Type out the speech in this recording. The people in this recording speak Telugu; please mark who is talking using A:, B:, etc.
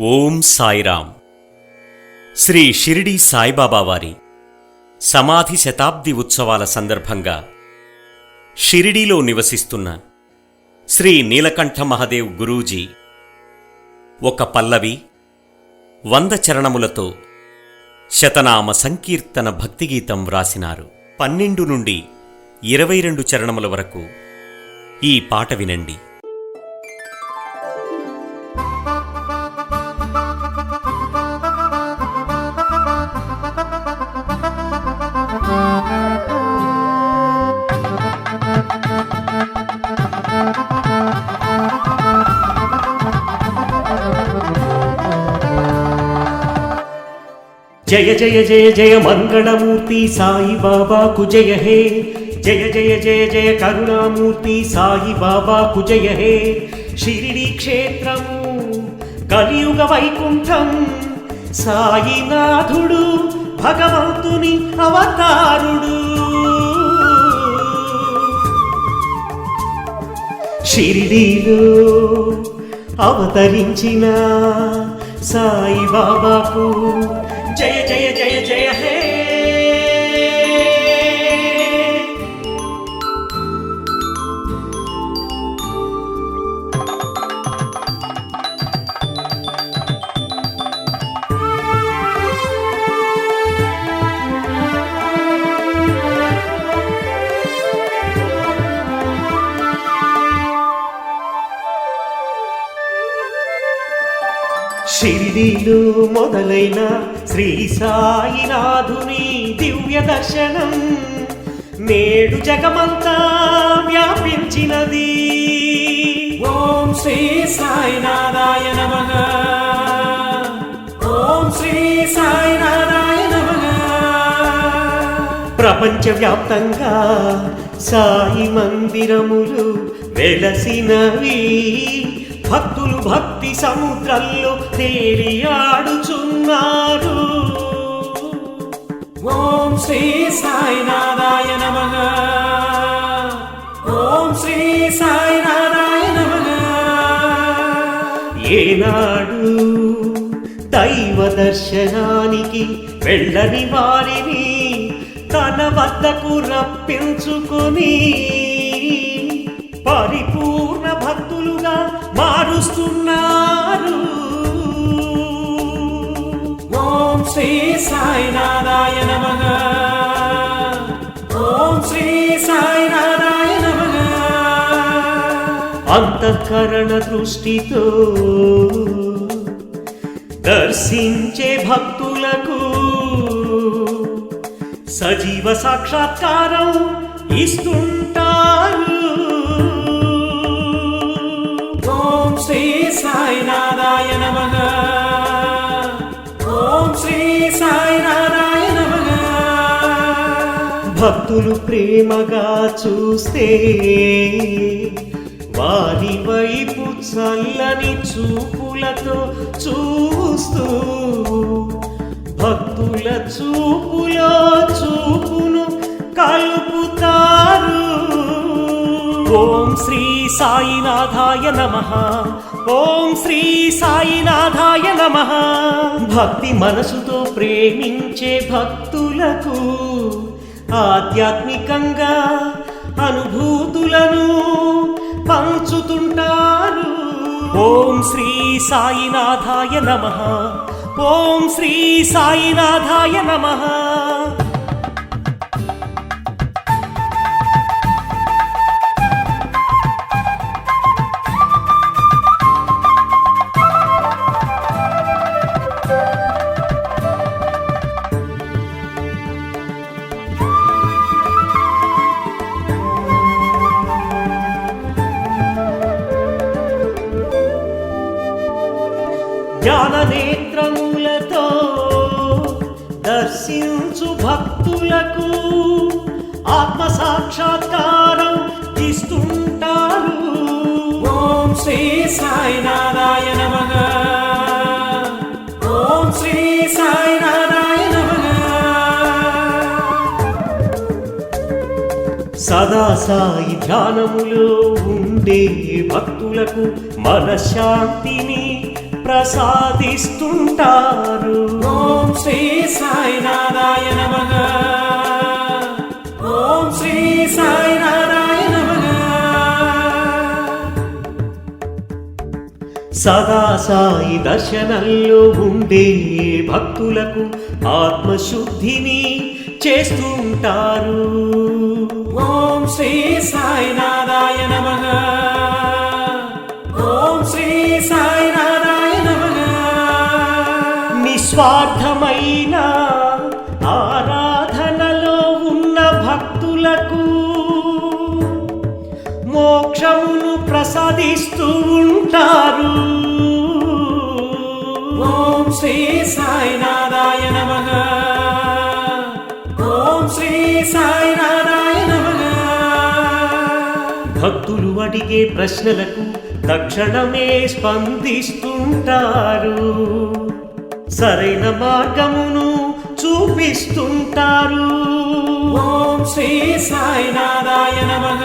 A: ఓం సాయిరామ్. శ్రీ షిరిడి సాయిబాబా వారి సమాధి శతాబ్ది ఉత్సవాల సందర్భంగా షిరిడీలో నివసిస్తున్న శ్రీ నీలకంఠ మహదేవ్ గురూజీ ఒక పల్లవి వంద చరణములతో శతనామ సంకీర్తన భక్తిగీతం వ్రాసినారు. పన్నెండు నుండి ఇరవై రెండు చరణముల వరకు ఈ పాట వినండి.
B: జయ జయ జయ జయ మంగళమూర్తి సాయి బాబాకు జయ హే. జయ జయ జయ జయ కరుణామూర్తి సాయి బాబాకు జయ హే. షిరిడి క్షేత్రము కలియుగ వైకుంఠం సాయినాథుడు భగవంతుని అవతారుడు. షిరిడీలో అవతరించిన సాయి షిరిడీలో మొదలైన శ్రీ సాయినాథుని దివ్య దర్శనం. నేడు జగమంతా వ్యాపించినది.
C: ఓం శ్రీ సాయినాథాయ నమ. ఓం శ్రీ సాయినాథాయ నమ.
B: ప్రపంచవ్యాప్తంగా సాయి మందిరములు వెలసినవి. భక్తులు భక్తి సముద్రంలో తేలియాడుచున్నారు
C: ఓం శ్రీ సాయినాథాయ నమ. ఓం శ్రీ సాయినాథాయ నమ.
B: ఏనాడు దైవ దర్శనానికి వెళ్ళని వారిని తన వద్దకు రప్పించుకొని పరిపూర్ణ భక్తులుగా మారుస్తున్నారు.
C: ఓం శ్రీ సాయినాథాయ నమ. ఓం శ్రీ సాయినాథాయ నమ.
B: అంతఃకరణ దృష్టితో దర్శించే భక్తులకు సజీవ సాక్షాత్కారం ఇస్తుంటారు భక్తులు ప్రేమగా చూస్తే వారి వైపు చల్లని చూపులతో చూస్తూ భక్తుల చూపులో చూపును కలుపుతారు. ఓం శ్రీ సాయినాథాయ నమ. ఓం శ్రీ సాయినాథాయ నమ. భక్తి మనసుతో ప్రేమించే భక్తులకు ఆధ్యాత్మికంగా అనుభూతులను పంచుతుంటారు. ఓం శ్రీ సాయినాథాయ నమ. ఓం శ్రీ సాయినాథాయ నమ. భక్తులకు ఆత్మ సాక్షాత్కారం ఇస్తుంటారు.
C: ఓం శ్రీ సాయినాథాయ నమ. ఓం శ్రీ సాయినాథాయ నమ.
B: సదా సాయి ధ్యానములో ఉండే భక్తులకు మనశ్శాంతిని ప్రసాదిస్తుంటారు.
C: ఓం శ్రీ సాయినాథాయ నమః. ఓం శ్రీ సాయినాథాయ నమః.
B: సదా సాయి దర్శనంలో ఉండే భక్తులకు ఆత్మశుద్ధిని చేస్తుంటారు.
C: ఓం శ్రీ సాయినాథాయ
B: నిస్వార్థమైన ఆరాధనలో ఉన్న భక్తులకు మోక్షమును ప్రసాదిస్తూ ఉంటారు.
C: ఓం శ్రీ సాయినాథాయ నమః. ఓం శ్రీ సాయినాథాయ నమః.
B: భక్తులు అడిగే ప్రశ్నలకు తక్షణమే స్పందిస్తుంటారు. సరైన మార్గమును చూపిస్తుంటారు.
C: ఓం శ్రీ సాయినాథాయ నమః.